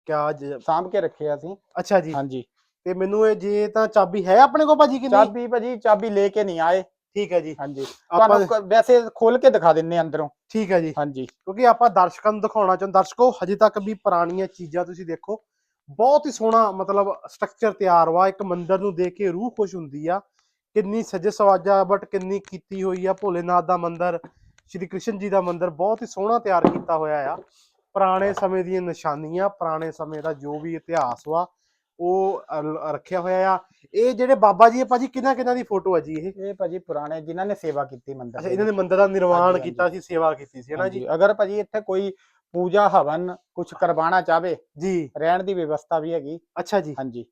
ਕਿਆ ਜ- ਸਾਂਭ ਕੇ ਰੱਖਿਆ ਅਸੀਂ। ਅੱਛਾ ਜੀ। ਹਾਂਜੀ। ਤੇ ਮੈਨੂੰ ਇਹ ਜੇ ਤਾਂ ਚਾਬੀ ਹੈ ਆਪਣੇ ਕੋਲ ਭਾਜੀ ਕਿ ਨਹੀਂ? ਚਾਬੀ ਭਾਜੀ ਚਾਬੀ ਲੈ ਕੇ ਨਹੀਂ ਆਏ। ਠੀਕ ਹੈ ਜੀ। ਹਾਂਜੀ। ਆਪਾਂ ਤੁਹਾਨੂੰ ਕ- ਵੈਸੇ ਖੋਲ ਕੇ ਦਿਖਾ ਦਿੰਨੇ ਅੰਦਰੋਂ। ਠੀਕ ਹੈ ਜੀ। ਹਾਂਜੀ। ਕਿਉਂਕਿ ਆਪਾਂ ਦਰਸ਼ਕਾਂ ਨੂੰ ਦਿਖਾਉਣਾ ਚਾਹੁੰਦੇ ਦਰਸ਼ਕੋ ਹਜੇ ਤੱਕ ਵੀ ਪੁਰਾਣੀਆਂ ਚੀਜ਼ਾਂ ਤੁਸੀਂ ਦੇਖੋ। ਬਹੁਤ ਹੀ ਸੋਹਣਾ ਮਤਲਬ ਸਟਰਕਚਰ ਤਿਆਰ ਵਾ। ਇੱਕ ਮੰਦਿਰ ਨੂੰ ਦੇਖ ਕੇ ਰੂਹ ਖੁਸ਼ ਹੁੰਦੀ ਆ। ਕਿੰਨੀ ਸਜੇ ਸਵਾਜਾ ਬਟ ਕਿੰਨੀ ਕੀਤੀ ਹੋਈ ਆ ਭੋਲੇਨਾਥ ਦਾ ਮੰਦਿਰ ਸ਼੍ਰੀ ਕ੍ਰਿਸ਼ਨ ਜੀ ਦਾ ਮੰਦਿਰ। ਬਹੁਤ ਹੀ ਸੋਹਣਾ ਤਿਆਰ ਕੀਤਾ ਹੋਇਆ ਆ। ਪੁਰਾਣੇ ਸਮੇਂ ਦੀਆਂ ਨਿਸ਼ਾਨੀਆਂ ਪੁਰਾਣੇ ਸਮੇਂ ਦਾ ਜੋ ਵੀ ਇਤਿਹਾਸ ਵਾ। ਉਹ ਰੱਖਿਆ ਹੋਇਆ ਆ। ਇਹ ਜਿਹੜੇ ਬਾਬਾ ਜੀ ਆ ਭਾਜੀ ਕਿਹਨਾਂ ਕਿਹਨਾਂ ਦੀ ਫੋਟੋ ਆ ਜੀ ਇਹ? ਇਹ ਭਾਜੀ ਪੁਰਾਣੇ ਜਿਨ੍ਹਾਂ ਨੇ ਸੇਵਾ ਕੀਤੀ ਮੰਦਰ ਅੱਛਾ ਦੀ। ਇਹਨਾਂ ਨੇ ਮੰਦਿਰ ਦਾ ਨਿਰਮਾਣ ਹਾਂਜੀ, ਕੀਤਾ ਸੀ ਸੇਵਾ ਕੀਤੀ ਸੀ ਹੈ ਨਾ ਜੀ? ਹਾਂਜੀ, ਅਗਰ ਭਾਜੀ ਇੱਥੇ ਕੋਈ ਪੂਜਾ ਹਵਨ ਕੁਝ ਕਰਵਾਉਣਾ ਚਾਹਵੇ ਜੀ। ਰਹਿਣ ਦੀ ਵਿਵਸਥਾ ਵੀ ਹੈਗੀ। ਅੱਛਾ ਜੀ। ਹਾਂਜੀ।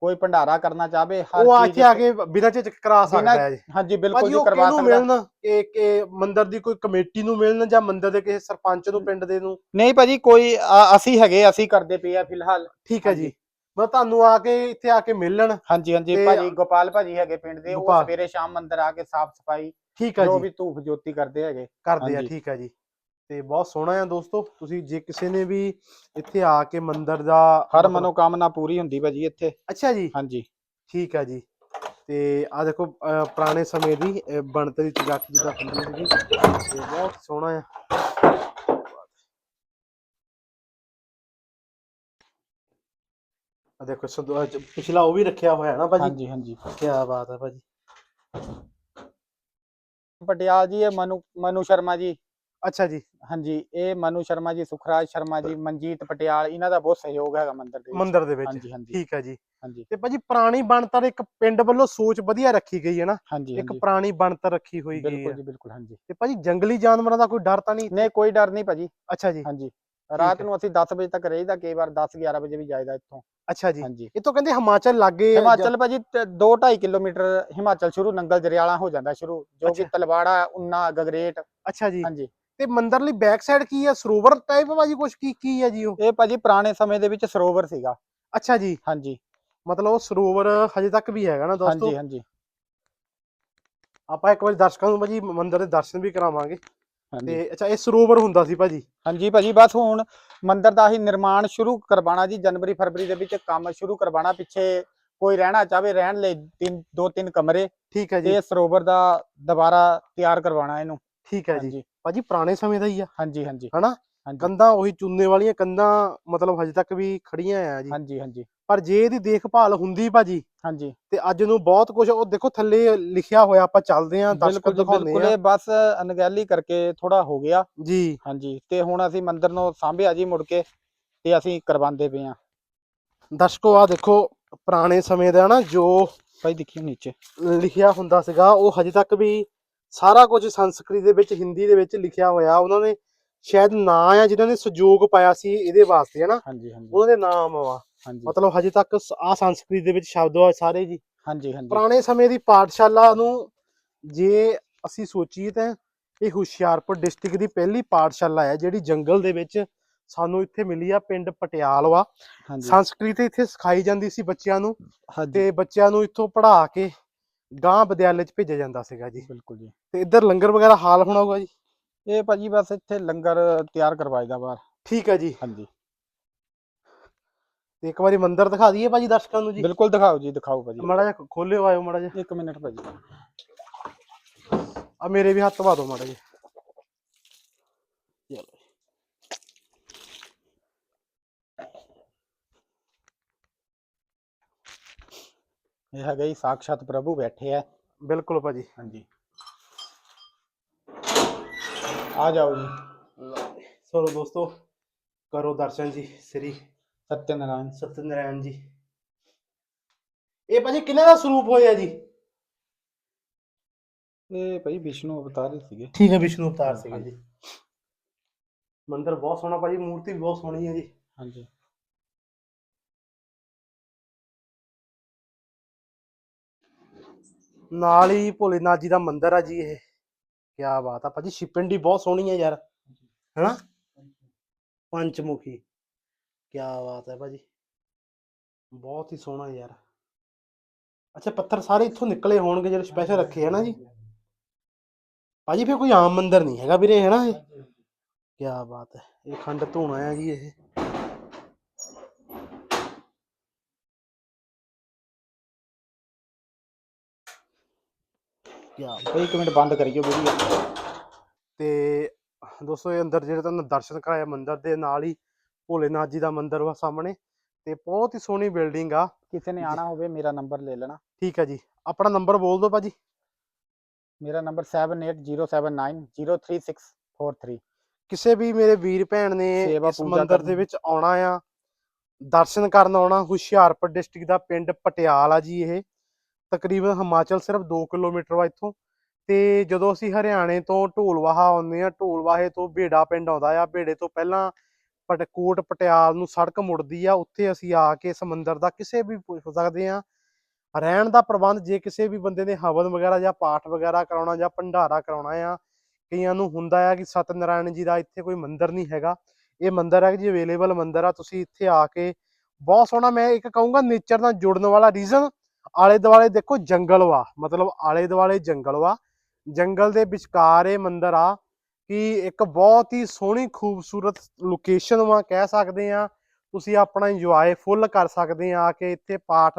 ਕੋਈ ਭੰਡਾਰਾ ਕਰਨਾ ਚਾਹਵੇ ਹਰ ਉਹ ਚੀਜ਼ ਇੱਥੇ ਆ ਕੇ ਬਿਨਾਂ ਝਿਜਕ ਕਰਾ ਸਕਦਾ ਬਿਨਾਂ- ਹੈ ਜੀ। ਹਾਂਜੀ ਬਿਲਕੁਲ ਭਾਜੀ ਜੀ ਉਹ ਕਰਵਾ ਕਿਹਨੂੰ ਸਕਦਾ। ਮਿਲਣ? ਕਿ ਕਿ ਮੰਦਿਰ ਦੀ ਕੋਈ ਕਮੇਟੀ ਨੂੰ ਮਿਲਣ ਜਾਂ ਮੰਦਿਰ ਦੇ ਕਿਸੇ ਸਰਪੰਚ ਨੂੰ ਪਿੰਡ ਦੇ ਨੂੰ? ਨਹੀਂ ਭਾਜੀ ਕੋਈ ਅ- ਅਸੀਂ ਹੈਗੇ ਅਸੀਂ ਕਰਦੇ ਪਏ ਆ ਫਿਲਹਾਲ। ਠੀਕ ਹੈ। ਜੀ। ਮੈਂ ਤੁਹਾਨੂੰ ਆ ਕੇ ਇੱਥੇ ਆ ਕੇ ਮਿਲਣ। ਹਾਂਜੀ ਹਾਂਜੀ ਤੇ- ਭਾਜੀ ਗੋਪਾਲ ਭਾਜੀ ਹੈਗੇ ਪਿੰਡ ਦੇ ਉਹ ਗੋਪਾਲ। ਸਵੇਰੇ ਸ਼ਾਮ ਮੰਦਰ ਆ ਕੇ ਸਾਫ਼ ਸਫ਼ਾਈ ਠੀਕ ਹੈ ਜੋ ਜੀ। ਵੀ ਧੂਫ ਜੋਤੀ ਕਰਦੇ ਹੈਗੇ। ਕਰਦੇ ਆ ਹਾਂਜੀ। ਠੀਕ ਹੈ ਜੀ। ਤੇ ਬਹੁਤ ਸੋਹਣਾ ਆ ਦੋਸਤੋ ਤੁਸੀਂ ਜੇ ਕਿਸੇ ਨੇ ਵੀ ਇੱਥੇ ਆ ਕੇ ਮੰਦਿਰ ਦਾ ਹਰ ਮਤਲਬ- ਮਨੋਕਾਮਨਾ ਪੂਰੀ ਹੁੰਦੀ ਭਾਜੀ ਇੱਥੇ। ਅੱਛਾ ਜੀ। ਹਾਂਜੀ। ਠੀਕ ਹੈ ਜੀ। ਤੇ ਆ ਦੇਖੋ ਅਹ ਪੁਰਾਣੇ ਸਮੇਂ ਦੀ ਅਹ ਬਣਤਰ ਦੀ ਚਗਾਠ ਜਿੱਦਾਂ ਹੁੰਦੀ ਸੀਗੀ ਤੇ ਬਹੁਤ ਸੋਹਣਾ ਆ। ਆ ਦੇਖੋ ਸੰਦੂ- ਅਹ ਪਿਛਲਾ ਉਹ ਵੀ ਰੱਖਿਆ ਹੋਇਆ ਨਾ ਭਾਜੀ? ਹਾਂਜੀ ਹਾਂਜੀ। ਕੀ ਬਾਤ ਹੈ ਭਾਜੀ। ਪਟਿਆਲ ਜੀ ਇਹ ਮਨੂ ਮਨੂ ਸ਼ਰਮਾ ਜੀ। ਅੱਛਾ ਜੀ। ਹਾਂਜੀ ਇਹ ਮਨੂ ਸ਼ਰਮਾ ਜੀ ਸੁਖਰਾਜ ਸ਼ਰਮਾ ਜੀ ਮਨਜੀਤ ਪਟਿਆਲ ਇਹਨਾਂ ਦਾ ਬਹੁਤ ਸਹਿਯੋਗ ਹੈਗਾ ਮੰਦਰ ਦੇ ਵਿੱਚ। ਮੰਦਿਰ ਦੇ ਵਿੱਚ। ਹਾਂਜੀ ਹਾਂਜੀ। ਠੀਕ ਹੈ ਜੀ। ਹਾਂਜੀ। ਤੇ ਭਾਜੀ ਪੁਰਾਣੀ ਬਣਤਰ ਇੱਕ ਪਿੰਡ ਵੱਲੋਂ ਸੋਚ ਵਧੀਆ ਰੱਖੀ ਗਈ ਹੈ ਨਾ? ਹਾਂਜੀ ਇੱਕ ਹਾਂਜੀ। ਪੁਰਾਣੀ ਬਣਤਰ ਰੱਖੀ ਹੋਈ ਗਈ ਬਿਲਕੁਲ ਹੈ। ਜੀ ਬਿਲਕੁਲ ਹਾਂਜੀ। ਤੇ ਭਾਜੀ ਜੰਗਲੀ ਜਾਨਵਰਾਂ ਦਾ ਕੋਈ ਡਰ ਤਾਂ ਨਹੀਂ? ਨਹੀਂ ਕੋਈ ਡਰ ਨਹੀਂ ਭਾਜੀ। ਅੱਛਾ ਜੀ। ਹਾਂਜੀ। ਰਾਤ। ਨੂੰ ਅਸੀਂ 10 ਵਜੇ ਤੱਕ ਰਹੀਦਾ ਕਈ ਵਾਰ 10 11 ਵਜੇ ਵੀ ਜਾਈਦਾ ਇੱਥੋਂ। ਅੱਛਾ ਜੀ। ਹਾਂਜੀ। ਇਹ ਤੋਂ ਕਹਿੰਦੇ ਹਿਮਾਚਲ ਲੱਗੇ ਹਿਮਾਚਲ ਭਾਜੀ 2.5 ਕਿਲੋਮੀਟਰ ਹਿਮਾਚਲ ਸ਼ੁਰੂ ਨੰਗਲ ਜਰਿਆਲਾ ਹੋ ਜਾਂਦਾ ਸ਼ੁਰੂ ਜੋ ਕਿ। ਤਲਵਾੜਾ ਉਨਾ ਗਗਰੇਟ। ਅੱਛਾ ਜੀ। ਹਾਂਜੀ। ਤੇ ਮੰਦਰਲੀ ਬੈਕ ਸਾਈਡ ਕੀ ਹੈ? ਸਰੋਵਰ ਟਾਈਪ ਭਾਜੀ ਕੁਝ ਕੀ ਕੀ ਹੈ ਜੀ ਉਹ? ਇਹ ਭਾਜੀ ਪੁਰਾਣੇ ਸਮੇਂ ਦੇ ਵਿੱਚ ਸਰੋਵਰ ਸੀਗਾ। ਅੱਛਾ ਜੀ। ਹਾਂਜੀ। ਮਤਲਬ ਉਹ ਸਰੋਵਰ ਹਜੇ ਤੱਕ ਵੀ ਹੈਗਾ ਨਾ ਦੋਸਤੋ? ਹਾਂਜੀ ਹਾਂਜੀ। ਆਪਾਂ ਇੱਕ ਵਾਰੀ ਦਰਸ਼ਕਾਂ ਨੂੰ ਭਾਜੀ ਮੰਦਿਰ ਦੇ ਦਰਸ਼ਨ ਵੀ ਕਰਾਵਾਂਗੇ। ਹਾਂਜੀ। ਤੇ ਅੱਛਾ ਇਹ ਸਰੋਵਰ ਹੁੰਦਾ ਸੀ ਭਾਜੀ? ਹਾਂਜੀ ਭਾਜੀ ਬਸ ਹੁਣ ਮੰਦਿਰ ਦਾ ਹੀ ਨਿਰਮਾਣ ਸ਼ੁਰੂ ਕਰਵਾਉਣਾ ਜੀ ਜਨਵਰੀ ਫਰਵਰੀ ਦੇ ਵਿੱਚ ਕੰਮ ਸ਼ੁਰੂ ਕਰਵਾਉਣਾ ਪਿੱਛੇ ਕੋਈ ਰਹਿਣਾ ਚਾਹਵੇ ਰਹਿਣ ਲਈ ਤਿੰਨ ਦੋ ਤਿੰਨ ਕਮਰੇ ਠੀਕ ਹੈ ਜੀ। ਇਹ ਸਰੋਵਰ ਦਾ ਦੁਬਾਰਾ ਤਿਆਰ ਕਰਵਾਉਣਾ ਇਹਨੂੰ। ਠੀਕ ਹੈ ਜੀ। ਭਾਜੀ ਪੁਰਾਣੇ ਸਮੇਂ ਦਾ ਹੀ ਆ। ਹਾਂਜੀ ਹਾਂਜੀ। ਹਨਾ? ਕੰਧਾਂ ਉਹੀ ਚੂਨੇ ਵਾਲੀਆਂ ਕੰਧਾਂ ਮਤਲਬ ਹਜੇ ਤੱਕ ਵੀ ਖੜੀਆਂ ਆ ਜੀ। ਹਾਂਜੀ ਹਾਂਜੀ। ਪਰ ਜੇ ਇਹਦੀ ਦੇਖਭਾਲ ਹੁੰਦੀ ਭਾਜੀ ਹਾਂਜੀ। ਤੇ ਅੱਜ ਨੂੰ ਬਹੁਤ ਕੁਝ ਉਹ ਦੇਖੋ ਥੱਲੇ ਲਿਖਿਆ ਹੋਇਆ ਆਪਾਂ ਚੱਲਦੇ ਆਂ ਦਰਸ਼ਕ ਬਿਲਕੁਲ ਦਿਖਾਉਂਦੇ ਬਿਲਕੁਲ ਆ ਇਹ ਬਸ ਅਣਗਹਿਲੀ ਕਰਕੇ ਥੋੜਾ ਹੋ ਗਿਆ। ਜੀ। ਹਾਂਜੀ ਤੇ ਹੁਣ ਅਸੀਂ ਮੰਦਿਰ ਨੂੰ ਸਾਂਭਿਆ ਜੀ ਮੁੜ ਕੇ ਤੇ ਅਸੀਂ ਕਰਵਾਉਂਦੇ ਪਏ ਆ ਦਰਸ਼ਕੋ ਆ ਦੇਖੋ ਪੁਰਾਣੇ ਸਮੇਂ ਦਾ ਨਾ ਜੋ ਭਾਈ ਦੇਖਿਓ ਨੀਚੇ। ਲਿਖਿਆ ਹੁੰਦਾ ਸੀਗਾ ਉਹ ਹਜੇ ਤੱਕ ਵੀ ਸਾਰਾ ਕੁਝ ਸੰਸਕ੍ਰਿਤ ਦੇ ਵਿੱਚ ਹਿੰਦੀ ਦੇ ਵਿੱਚ ਲਿਖਿਆ ਹੋਇਆ। ਉਹਨਾਂ ਨੇ ਸ਼ਾਇਦ ਨਾਂ ਆ ਜਿਨ੍ਹਾਂ ਨੇ ਸਹਿਯੋਗ ਪਾਇਆ ਸੀ ਇਹਦੇ ਵਾਸਤੇ ਹਨਾ? ਹਾਂਜੀ ਹਾਂਜੀ। ਉਹਨਾਂ ਦੇ ਨਾਮ ਵਾ ਹਾਂਜੀ। ਮਤਲਬ ਹਜੇ ਤੱਕ ਆ ਸੰਸਕ੍ਰਿਤ ਦੇ ਵਿੱਚ ਸ਼ਬਦ ਆ ਸਾਰੇ ਜੀ। ਹਾਂਜੀ ਹਾਂਜੀ। ਪੁਰਾਣੇ ਸਮੇਂ ਦੀ ਪਾਠਸ਼ਾਲਾ ਨੂੰ ਜੇ ਅਸੀਂ ਸੋਚੀਏ ਤਾਂ ਇਹ ਹੁਸ਼ਿਆਰਪੁਰ ਡਿਸਟ੍ਰਿਕਟ ਦੀ ਪਹਿਲੀ ਪਾਠਸ਼ਾਲਾ ਹੈ ਜਿਹੜੀ ਜੰਗਲ ਦੇ ਵਿੱਚ ਸਾਨੂੰ ਇੱਥੇ ਮਿਲੀ ਆ ਪਿੰਡ ਪਟਿਆਲ ਵਾ ਹਾਂਜੀ। ਸੰਸਕ੍ਰਿਤ ਇੱਥੇ ਸਿਖਾਈ ਜਾਂਦੀ ਸੀ ਬੱਚਿਆਂ ਨੂੰ ਹਾਂਜੀ। ਤੇ ਬੱਚਿਆਂ ਨੂੰ ਇੱਥੋਂ ਪੜ੍ਹਾ ਕੇ ਗਾਂ ਵਿਦਿਆਲੇ 'ਚ ਭੇਜਿਆ ਜਾਂਦਾ ਸੀਗਾ ਜੀ। ਬਿਲਕੁਲ ਜੀ। ਤੇ ਇੱਧਰ ਲੰਗਰ ਵਗੈਰਾ ਹਾਲ ਹੋਣਾ ਹੋਊਗਾ ਜੀ? ਇਹ ਭਾਜੀ ਬਸ ਇੱਥੇ ਲੰਗਰ ਤਿਆਰ ਕਰਵਾਈਦਾ ਬਾਹਰ। ਠੀਕ ਹੈ ਜੀ। ਹਾਂਜੀ। ਤੇ ਇੱਕ ਵਾਰੀ ਮੰਦਿਰ ਦਿਖਾ ਦਈਏ ਭਾਜੀ ਦਰਸ਼ਕਾਂ ਨੂੰ ਜੀ। ਬਿਲਕੁਲ ਦਿਖਾਓ ਜੀ ਦਿਖਾਓ ਭਾਜੀ। ਮਾੜਾ ਜਿਹਾ ਖੋਲਿਓ ਆਇਓ ਮਾੜਾ ਜਿਹਾ। ਇੱਕ ਮਿੰਟ ਭਾਜੀ। ਆ ਮੇਰੇ ਵੀ ਹੱਥ ਪਾ ਦਿਓ ਮਾੜਾ ਜਿਹਾ। ਚਲੋ ਇਹ ਹੈਗਾ ਜੀ ਸਾਖਸ਼ਾਤ ਪ੍ਰਭੂ ਬੈਠੇ ਆ। ਬਿਲਕੁਲ ਭਾਜੀ। ਹਾਂਜੀ। ਆ ਜਾਓ ਜੀ। ਚਲੋ ਦੋਸਤੋ ਕਰੋ ਦਰਸ਼ਨ ਜੀ ਸ੍ਰੀ ਸਤਿਨਾਰਾਇਣ। ਸਤਨਾਰਾਇਣ ਜੀ। ਇਹ ਭਾਜੀ ਕਿਹਨਾਂ ਦਾ ਸਰੂਪ ਹੋਇਆ ਜੀ? ਇਹ ਭਾਈ ਵਿਸ਼ਨੂੰ ਅਵਤਾਰ ਹੀ ਸੀਗੇ। ਠੀਕ ਹੈ ਵਿਸ਼ਨੂੰ ਅਵਤਾਰ ਸੀਗੇ। ਜੀ। ਮੰਦਿਰ ਬਹੁਤ ਸੋਹਣਾ ਭਾਜੀ ਮੂਰਤੀ ਵੀ ਬਹੁਤ ਸੋਹਣੀ ਹੈ ਜੀ। ਹਾਂਜੀ। ਨਾਲ ਹੀ ਭੋਲੇਨਾਥ ਜੀ ਦਾ ਮੰਦਿਰ ਆ ਜੀ ਇਹ। ਕੀ ਬਾਤ ਆ ਭਾਜੀ ਸ਼ਿਪੰਡੀ ਬਹੁਤ ਸੋਹਣੀ ਹੈ ਯਾਰ ਹੈਨਾ ਪੰਚਮੁਖੀ ਕੀ ਬਾਤ ਹੈ ਭਾਜੀ ਬਹੁਤ ਹੀ ਸੋਹਣਾ ਯਾਰ ਅੱਛਾ ਪੱਥਰ ਸਾਰੇ ਇੱਥੋਂ ਨਿਕਲੇ ਹੋਣਗੇ ਜਿਹੜੇ ਸਪੈਸ਼ਲ ਰੱਖੇ ਹੈ ਨਾ ਜੀ ਭਾਜੀ ਫਿਰ ਕੋਈ ਆਮ ਮੰਦਿਰ ਨਹੀਂ ਹੈਗਾ ਵੀਰੇ ਹੈਨਾ ਇਹ ਕੀ ਬਾਤ ਹੈ ਇਹ ਖੰਡ ਧੋਣਾ ਹੈ ਜੀ ਇਹ ਕੀ ਭਾਈ ਇੱਕ ਮਿੰਟ ਬੰਦ ਕਰੀਓ ਵੀਡੀਓ। ਤੇ ਦੋਸਤੋ ਇਹ ਅੰਦਰ ਜਿਹੜੇ ਤੁਹਾਨੂੰ ਦਰਸ਼ਨ ਕਰਾਇਆ ਮੰਦਿਰ ਦੇ ਨਾਲ ਹੀ ਭੋਲੇਨਾਥ ਜੀ ਦਾ ਮੰਦਿਰ ਵਾ ਸਾਹਮਣੇ ਤੇ ਬਹੁਤ ਹੀ ਸੋਹਣੀ ਬਿਲਡਿੰਗ ਆ। ਕਿਸੇ ਨੇ ਆਣਾ ਹੋਵੇ ਮੇਰਾ ਨੰਬਰ ਲੈ ਲੈਣਾ। ਠੀਕ ਹੈ ਜੀ। ਆਪਣਾ ਨੰਬਰ ਬੋਲ ਦਿਓ ਭਾਜੀ। ਮੇਰਾ ਨੰਬਰ 7807903643 ਕਿਸੇ ਵੀ ਮੇਰੇ ਵੀਰ ਭੈਣ ਨੇ ਸੇਵਾ ਇਸ ਪੂਜਾ ਮੰਦਿਰ ਦੇ ਕਰਨੀ। ਵਿੱਚ ਆਉਣਾ ਆ ਦਰਸ਼ਨ ਕਰਨ ਆਉਣਾ ਹੁਸ਼ਿਆਰਪੁਰ ਡਿਸਟ੍ਰਿਕਟ ਦਾ ਪਿੰਡ ਪਟਿਆਲ ਆ ਜੀ ਇਹ। ਤਕਰੀਬਨ ਹਿਮਾਚਲ ਸਿਰਫ 2 ਕਿਲੋਮੀਟਰ ਵਾ ਇੱਥੋਂ। ਤੇ ਜਦੋਂ ਅਸੀਂ ਹਰਿਆਣੇ ਤੋਂ ਢੋਲਵਾਹਾ ਆਉਂਦੇ ਆ ਢੋਲਵਾਹੇ ਤੋਂ ਬੇੜਾ ਪਿੰਡ ਆਉਂਦਾ ਆ ਬੇੜੇ ਤੋਂ ਪਹਿਲਾਂ ਪਟਕੋਟ ਪਟਿਆਲ ਨੂੰ ਸੜਕ ਮੁੜਦੀ ਆ, ਉੱਥੇ ਅਸੀਂ ਆ ਕੇ ਸਮੁੰਦਰ ਦਾ ਕਿਸੇ ਵੀ ਪੁੱਛ ਸਕਦੇ ਆ ਰਹਿਣ ਦਾ ਪ੍ਰਬੰਧ ਜੇ ਕਿਸੇ ਵੀ ਬੰਦੇ ਨੇ ਹਵਨ ਵਗੈਰਾ ਜਾਂ ਪਾਠ ਵਗੈਰਾ ਕਰਾਉਣਾ ਜਾਂ ਭੰਡਾਰਾ ਕਰਾਉਣਾ ਆ, ਕਈਆਂ ਨੂੰ ਹੁੰਦਾ ਆ ਕਿ ਸਤਨਾਰਾਇਣ ਜੀ ਦਾ ਇੱਥੇ ਕੋਈ ਮੰਦਿਰ ਨਹੀਂ ਹੈਗਾ। ਇਹ ਮੰਦਿਰ ਹੈ ਜੀ ਅਵੇਲੇਬਲ ਮੰਦਿਰ ਆ, ਤੁਸੀਂ ਇੱਥੇ ਆ ਕੇ ਬਹੁਤ ਸੋਹਣਾ ਮੈਂ ਇੱਕ ਕਹੂੰਗਾ ਨੇਚਰ ਨਾਲ ਜੁੜਨ ਵਾਲਾ ਰੀਜ਼ਨ ਆਲੇ ਦੁਆਲੇ ਦੇਖੋ ਜੰਗਲ ਵਾ, ਮਤਲਬ ਆਲੇ ਦੁਆਲੇ ਜੰਗਲ ਵਾ। ਜੰਗਲ ਦੇ ਵਿਚਕਾਰ ਇਹ ਮੰਦਿਰ ਆ ਕਿ ਇੱਕ ਬਹੁਤ ਹੀ ਸੋਹਣੀ ਖੂਬਸੂਰਤ ਲੋਕੇਸ਼ਨ ਵਾ ਕਹਿ ਸਕਦੇ ਆ ਤੁਸੀਂ ਆਪਣਾ ਇੰਜੋਏ ਫੁੱਲ ਕਰ ਸਕਦੇ ਆ ਕਿ ਇੱਥੇ ਪਾਠ,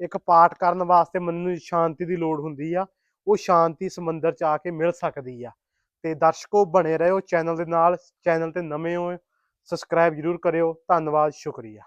ਇੱਕ ਪਾਠ ਕਰਨ ਵਾਸਤੇ ਮਨ ਨੂੰ ਸ਼ਾਂਤੀ ਦੀ ਲੋੜ ਹੁੰਦੀ ਆ। ਉਹ ਸ਼ਾਂਤੀ ਸਮੁੰਦਰ ਚ ਆ ਕੇ ਮਿਲ ਸਕਦੀ ਆ। ਤੇ ਦਰਸ਼ਕੋ ਬਣੇ ਰਹੋ ਚੈਨਲ ਦੇ ਨਾਲ, ਚੈਨਲ ਤੇ ਨਵੇਂ ਹੋ ਸਬਸਕ੍ਰਾਈਬ ਜਰੂਰ ਕਰਿਓ। ਧੰਨਵਾਦ, ਸ਼ੁਕਰੀਆ।